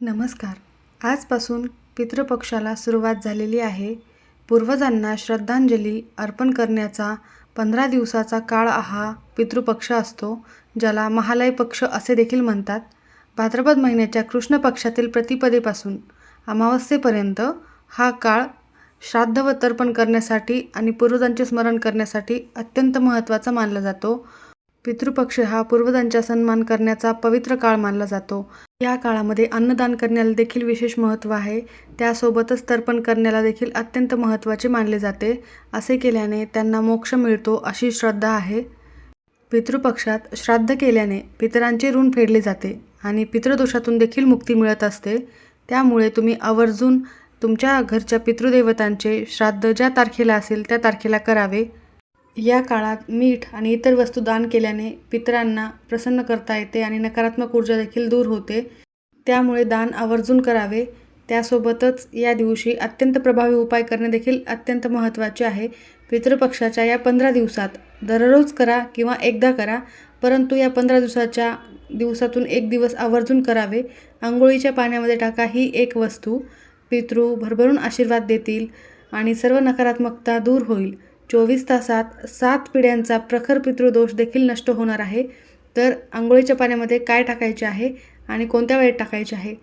नमस्कार. आजपासून पितृपक्षाला सुरुवात झालेली आहे. पूर्वजांना श्रद्धांजली अर्पण करण्याचा पंधरा दिवसाचा काळ हा पितृपक्ष असतो ज्याला महालय पक्ष असे देखील म्हणतात. भाद्रपद महिन्याच्या कृष्ण पक्षातील प्रतिपदेपासून अमावस्येपर्यंत हा काळ श्राद्ध व तर्पण करण्यासाठी आणि पूर्वजांचे स्मरण करण्यासाठी अत्यंत महत्त्वाचा मानला जातो. पितृपक्ष हा पूर्वजांचा सन्मान करण्याचा पवित्र काळ मानला जातो. या काळामध्ये अन्नदान करण्याला देखील विशेष महत्त्व आहे. त्यासोबतच तर्पण करण्याला देखील अत्यंत महत्त्वाचे मानले जाते. असे केल्याने त्यांना मोक्ष मिळतो अशी श्रद्धा आहे. पितृपक्षात श्राद्ध केल्याने पितरांचे ऋण फेडले जाते आणि पितृदोषातून देखील मुक्ती मिळत असते. त्यामुळे तुम्ही आवर्जून तुमच्या घरच्या पितृदेवतांचे श्राद्ध ज्या तारखेला असेल त्या तारखेला करावे. या काळात मीठ आणि इतर वस्तू दान केल्याने पितरांना प्रसन्न करता येते आणि नकारात्मक ऊर्जा देखील दूर होते. त्यामुळे दान आवर्जून करावे. त्यासोबतच या दिवशी अत्यंत प्रभावी उपाय करणे देखील अत्यंत महत्त्वाचे आहे. पितृपक्षाच्या या पंधरा दिवसात दररोज करा किंवा एकदा करा परंतु या पंधरा दिवसाच्या दिवसातून एक दिवस आवर्जून करावे. आंघोळीच्या पाण्यामध्ये टाका ही एक वस्तू. पितृ भरभरून आशीर्वाद देतील आणि सर्व नकारात्मकता दूर होईल. चोवीस तासात सात पिढ्यांचा प्रखर पितृदोष देखील नष्ट होणार आहे. तर आंघोळीच्या पाण्यामध्ये काय टाकायचे आहे आणि कोणत्या वेळेत टाकायचे आहे?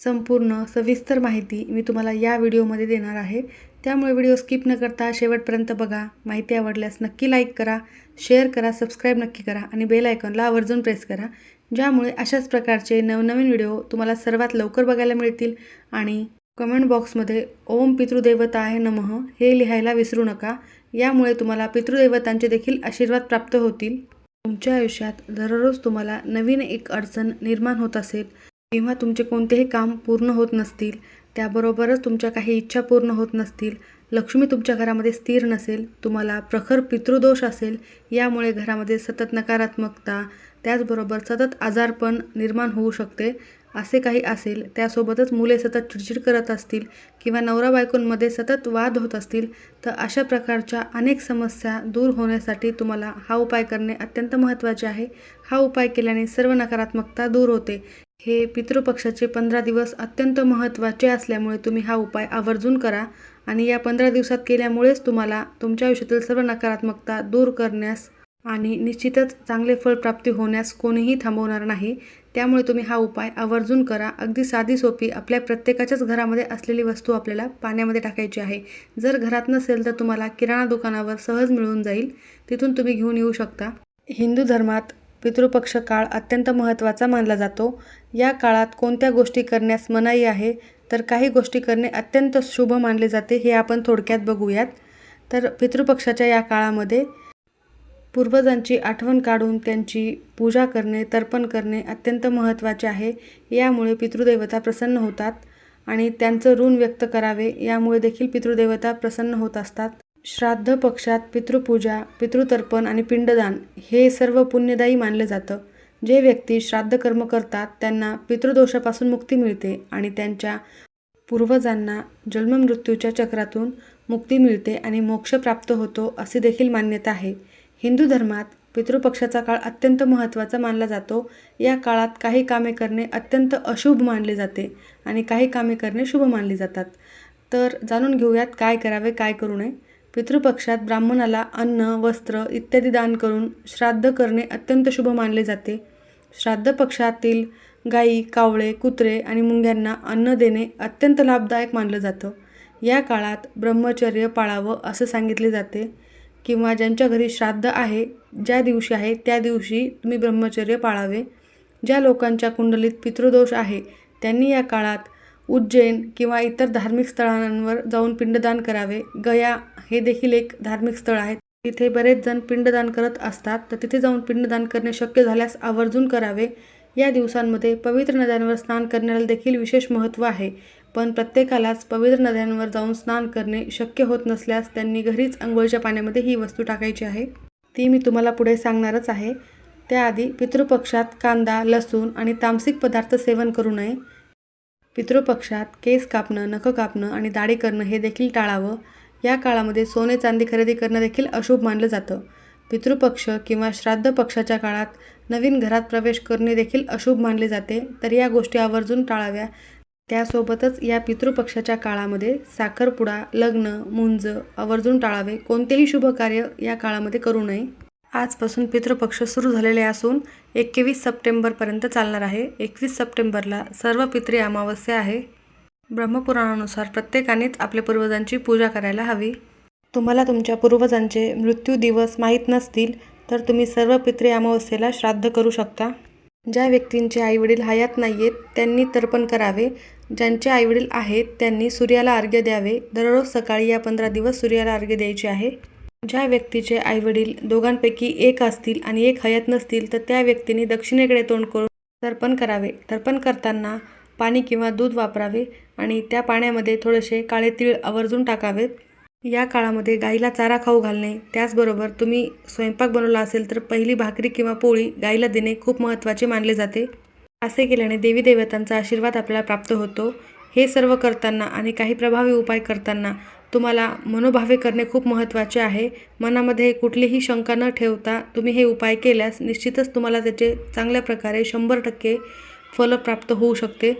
संपूर्ण सविस्तर माहिती मी तुम्हाला या व्हिडिओमध्ये देणार आहे. त्यामुळे व्हिडिओ स्किप न करता शेवटपर्यंत बघा. माहिती आवडल्यास नक्की लाईक करा शेअर करा सबस्क्राईब नक्की करा आणि बेल आयकॉनला आवर्जून प्रेस करा. ज्यामुळे अशाच प्रकारचे नवनवीन व्हिडिओ तुम्हाला सर्वात लवकर बघायला मिळतील आणि कमेंट बॉक्समध्ये ओम पितृदेवता आहे नमः हे लिहायला विसरू नका. यामुळे तुम्हाला पितृदेवतांचे देखील आशीर्वाद प्राप्त होतील. तुमच्या आयुष्यात दररोज तुम्हाला नवीन एक अडचण निर्माण होत असेल किंवा तुमचे कोणतेही काम पूर्ण होत नसतील त्याबरोबरच तुमच्या काही इच्छा पूर्ण होत नसतील लक्ष्मी तुमच्या घरामध्ये स्थिर नसेल तुम्हाला प्रखर पितृदोष असेल यामुळे घरामध्ये सतत नकारात्मकता त्याचबरोबर सतत आजारपण निर्माण होऊ शकते असे काही असेल त्यासोबतच मुले सतत चिडचिड करत असतील किंवा नवरा बायकोंमध्ये सतत वाद होत असतील तर अशा प्रकारच्या अनेक समस्या दूर होण्यासाठी तुम्हाला हा उपाय करणे अत्यंत महत्त्वाचे आहे. हा उपाय केल्याने सर्व नकारात्मकता दूर होते. हे पितृपक्षाचे पंधरा दिवस अत्यंत महत्त्वाचे असल्यामुळे तुम्ही हा उपाय आवर्जून करा आणि या पंधरा दिवसात केल्यामुळेच तुम्हाला तुमच्या आयुष्यातील सर्व नकारात्मकता दूर करण्यास आणि निश्चितच चांगले फळप्राप्ती होण्यास कोणीही थांबवणार नाही. त्यामुळे तुम्ही हा उपाय आवर्जून करा. अगदी साधी सोपी आपल्या प्रत्येकाच्याच घरामध्ये असलेली वस्तू आपल्याला पाण्यामध्ये टाकायची आहे. जर घरात नसेल तर तुम्हाला किराणा दुकानावर सहज मिळून जाईल. तिथून तुम्ही घेऊन येऊ शकता. हिंदू धर्मात पितृपक्ष काळ अत्यंत महत्त्वाचा मानला जातो. या काळात कोणत्या गोष्टी करण्यास मनाई आहे तर काही गोष्टी करणे अत्यंत शुभ मानले जाते हे आपण थोडक्यात बघूयात. तर पितृपक्षाच्या या काळामध्ये पूर्वजांची आठवण काढून त्यांची पूजा करणे तर्पण करणे अत्यंत महत्त्वाचे आहे. यामुळे पितृदेवता प्रसन्न होतात आणि त्यांचं ऋण व्यक्त करावे. यामुळे देखील पितृदेवता प्रसन्न होत असतात. श्राद्ध पक्षात पितृपूजा पितृतर्पण आणि पिंडदान हे सर्व पुण्यदायी मानलं जातं. जे व्यक्ती श्राद्ध कर्म करतात त्यांना पितृदोषापासून मुक्ती मिळते आणि त्यांच्या पूर्वजांना जन्ममृत्यूच्या चक्रातून मुक्ती मिळते आणि मोक्ष प्राप्त होतो अशी देखील मान्यता आहे. हिंदू धर्मात पितृपक्षाचा काळ अत्यंत महत्त्वाचा मानला जातो. या काळात काही कामे करणे अत्यंत अशुभ मानले जाते आणि काही कामे करणे शुभ मानली जातात. तर जाणून घेऊयात काय करावे काय करू नये. पितृपक्षात ब्राह्मणाला अन्न वस्त्र इत्यादी दान करून श्राद्ध करणे अत्यंत शुभ मानले जाते. श्राद्ध पक्षातील गाई कावळे कुत्रे आणि मुंग्यांना अन्न देणे अत्यंत लाभदायक मानलं जातं. या काळात ब्रह्मचर्य पाळावं असं सांगितले जाते. किंवा ज्यांच्या घरी श्राद्ध आहे ज्या दिवशी आहे त्या दिवशी तुम्ही ब्रह्मचर्य पाळावे. ज्या लोकांच्या कुंडलीत पितृदोष आहे त्यांनी या काळात उज्जैन किंवा इतर धार्मिक स्थळांवर जाऊन पिंडदान करावे. गया हे देखील एक धार्मिक स्थळ आहे. तिथे बरेच जण पिंडदान करत असतात तर तिथे जाऊन पिंडदान करणे शक्य झाल्यास आवर्जून करावे. या दिवसांमध्ये पवित्र नद्यांवर स्नान करण्याला देखील विशेष महत्त्व आहे. पण प्रत्येकालाच पवित्र नद्यांवर जाऊन स्नान करणे शक्य होत नसल्यास त्यांनी घरीच आंघोळीच्या पाण्यामध्ये ही वस्तू टाकायची आहे. ती मी तुम्हाला पुढे सांगणारच आहे. त्याआधी पितृपक्षात कांदा लसूण आणि तामसिक पदार्थ सेवन करू नये. पितृपक्षात केस कापणं नखं कापणं आणि दाढी करणं हे देखील टाळावं. या काळामध्ये सोने चांदी खरेदी करणं देखील अशुभ मानलं जातं. पितृपक्ष किंवा श्राद्ध पक्षाच्या काळात नवीन घरात प्रवेश करणे देखील अशुभ मानले जाते. तर या गोष्टी आवर्जून टाळाव्या. त्यासोबतच या पितृपक्षाच्या काळामध्ये साखरपुडा लग्न मुंज आवर्जून टाळावे कोणतेही शुभ कार्य या काळामध्ये करू नये. आजपासून पितृपक्ष सुरू झालेले असून एकवीस सप्टेंबरपर्यंत चालणार आहे. एकवीस सप्टेंबरला सर्व पितृ अमावस्या आहे. ब्रह्मपुराणानुसार प्रत्येकानेच आपल्या पूर्वजांची पूजा करायला हवी. तुम्हाला तुमच्या पूर्वजांचे मृत्यू दिवस माहीत नसतील तर तुम्ही सर्व पितृ अमावस्येला श्राद्ध करू शकता. ज्या व्यक्तींचे आईवडील हयात नाही आहेत त्यांनी तर्पण करावे. ज्यांचे आईवडील आहेत त्यांनी सूर्याला अर्घ्य द्यावे. दररोज सकाळी या पंधरा दिवस सूर्याला अर्घ्य द्यायचे आहे. ज्या व्यक्तीचे आईवडील दोघांपैकी एक असतील आणि एक हयात नसतील तर त्या व्यक्तीने दक्षिणेकडे तोंड करून तर्पण करावे. तर्पण करताना पाणी किंवा दूध वापरावे आणि त्या पाण्यामध्ये थोडेसे काळे तीळ आवर्जून टाकावेत. या काळामध्ये गाईला चारा खाऊ घालणे त्याचबरोबर तुम्ही स्वयंपाक बनवला असेल तर पहिली भाकरी किंवा पोळी गाईला देणे खूप महत्त्वाचे मानले जाते. असे केल्याने देवी देवतांचा आशीर्वाद आपल्याला प्राप्त होतो. हे सर्व करताना आणि काही प्रभावी उपाय करताना तुम्हाला मनोभावे करणे खूप महत्त्वाचे आहे. मनामध्ये कुठलीही शंका न ठेवता तुम्ही हे उपाय केल्यास निश्चितच तुम्हाला त्याचे चांगल्या प्रकारे शंभर टक्के फल प्राप्त होऊ शकते.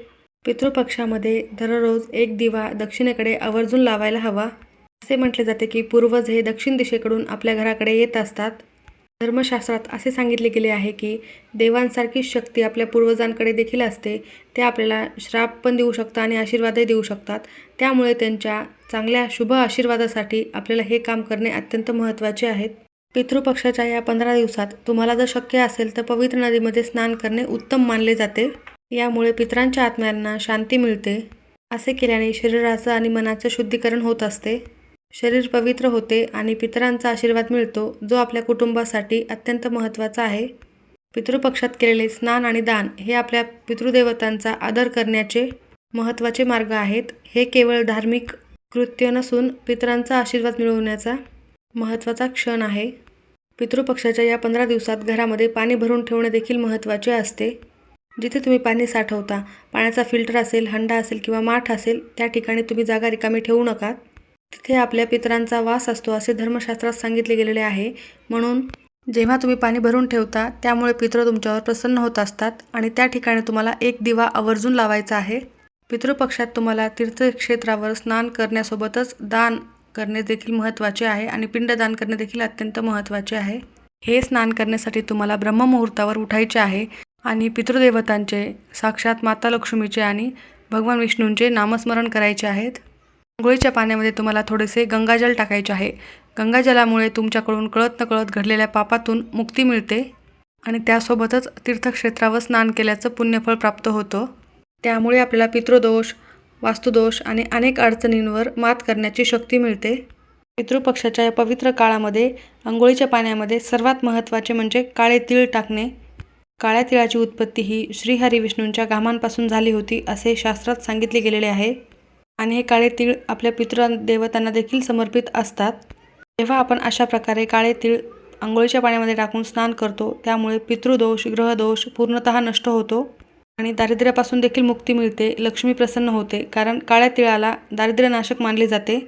पितृपक्षामध्ये दररोज एक दिवा दक्षिणेकडे आवर्जून लावायला हवा. असे म्हटले जाते की पूर्वज हे दक्षिण दिशेकडून आपल्या घराकडे येत असतात. धर्मशास्त्रात असे सांगितले गेले आहे की देवांसारखीच शक्ती आपल्या पूर्वजांकडे देखील असते. ते आपल्याला श्राप पण देऊ शकतात आणि आशीर्वादही देऊ शकतात. त्यामुळे त्यांच्या चांगल्या शुभ आशीर्वादासाठी आपल्याला हे काम करणे अत्यंत महत्त्वाचे आहेत पितृपक्षाच्या या पंधरा दिवसात तुम्हाला जर शक्य असेल तर पवित्र नदीमध्ये स्नान करणे उत्तम मानले जाते. यामुळे पितरांच्या आत्म्यांना शांती मिळते. असे केल्याने शरीराचं आणि मनाचं शुद्धीकरण होत असते. शरीर पवित्र होते आणि पितरांचा आशीर्वाद मिळतो जो आपल्या कुटुंबासाठी अत्यंत महत्त्वाचा आहे. पितृपक्षात केलेले स्नान आणि दान हे आपल्या पितृदेवतांचा आदर करण्याचे महत्त्वाचे मार्ग आहेत. हे केवळ धार्मिक कृत्य नसून पितरांचा आशीर्वाद मिळवण्याचा महत्त्वाचा क्षण आहे. पितृपक्षाच्या या पंधरा दिवसात घरामध्ये पाणी भरून ठेवणे देखील महत्त्वाचे असते. जिथे तुम्ही पाणी साठवता पाण्याचा फिल्टर असेल हंडा असेल किंवा माठ असेल त्या ठिकाणी तुम्ही जागा रिकामी ठेवू नका. तिथे आपल्या पितरांचा वास असतो असे धर्मशास्त्रात सांगितले गेलेले आहे. म्हणून जेव्हा तुम्ही पाणी भरून ठेवता त्यामुळे पितृ तुमच्यावर प्रसन्न होत असतात आणि त्या ठिकाणी तुम्हाला एक दिवा आवर्जून लावायचा आहे. पितृपक्षात तुम्हाला तीर्थक्षेत्रावर स्नान करण्यासोबतच दान करणे देखील महत्त्वाचे आहे आणि पिंडदान करणे देखील अत्यंत महत्त्वाचे आहे. हे स्नान करण्यासाठी तुम्हाला ब्रह्ममुहूर्तावर उठायचे आहे आणि पितृदेवतांचे साक्षात माता लक्ष्मीचे आणि भगवान विष्णूंचे नामस्मरण करायचे आहेत. आंघोळीच्या पाण्यामध्ये तुम्हाला थोडेसे गंगाजल टाकायचे आहे. गंगाजलामुळे तुमच्याकडून कळत नकळत घडलेल्या पापातून मुक्ती मिळते आणि त्यासोबतच तीर्थक्षेत्रावर स्नान केल्याचं पुण्यफळ प्राप्त होतं. त्यामुळे आपल्याला पितृदोष वास्तुदोष आणि अनेक अडचणींवर मात करण्याची शक्ती मिळते. पितृपक्षाच्या या पवित्र काळामध्ये आंघोळीच्या पाण्यामध्ये सर्वात महत्त्वाचे म्हणजे काळे तीळ टाकणे. काळ्या तिळाची उत्पत्ती ही श्रीहरी विष्णूंच्या घामांपासून झाली होती असे शास्त्रात सांगितले गेलेले आहे. आणि हे काळे तीळ आपल्या पितृ देवतांना देखील समर्पित असतात. जेव्हा आपण अशा प्रकारे काळे तीळ आंघोळीच्या पाण्यामध्ये टाकून स्नान करतो त्यामुळे पितृदोष ग्रहदोष पूर्णतः नष्ट होतो आणि दारिद्र्यापासून देखील मुक्ती मिळते लक्ष्मी प्रसन्न होते कारण काळ्या तिळाला दारिद्र्यनाशक मानले जाते.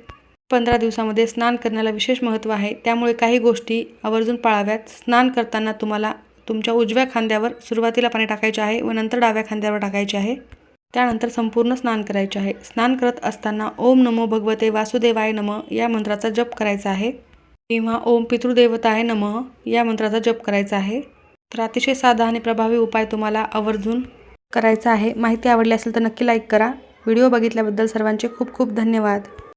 पंधरा दिवसामध्ये स्नान करण्याला विशेष महत्त्व आहे. त्यामुळे काही गोष्टी आवर्जून पाळाव्यात. स्नान करताना तुम्हाला तुमच्या उजव्या खांद्यावर सुरुवातीला पाणी टाकायचे आहे व नंतर डाव्या खांद्यावर टाकायचे आहे. त्यानंतर संपूर्ण स्नान करायचे आहे. स्नान करत असताना ओम नमो भगवते वासुदेवाय नम या मंत्राचा जप करायचा आहे. किंवा ओम पितृदेवताय नम या मंत्राचा जप करायचा आहे. तर अतिशय साधा आणि प्रभावी उपाय तुम्हाला आवर्जून करायचा आहे. माहिती आवडली असेल तर नक्की लाईक करा. व्हिडिओ बघितल्याबद्दल सर्वांचे खूप खूप धन्यवाद.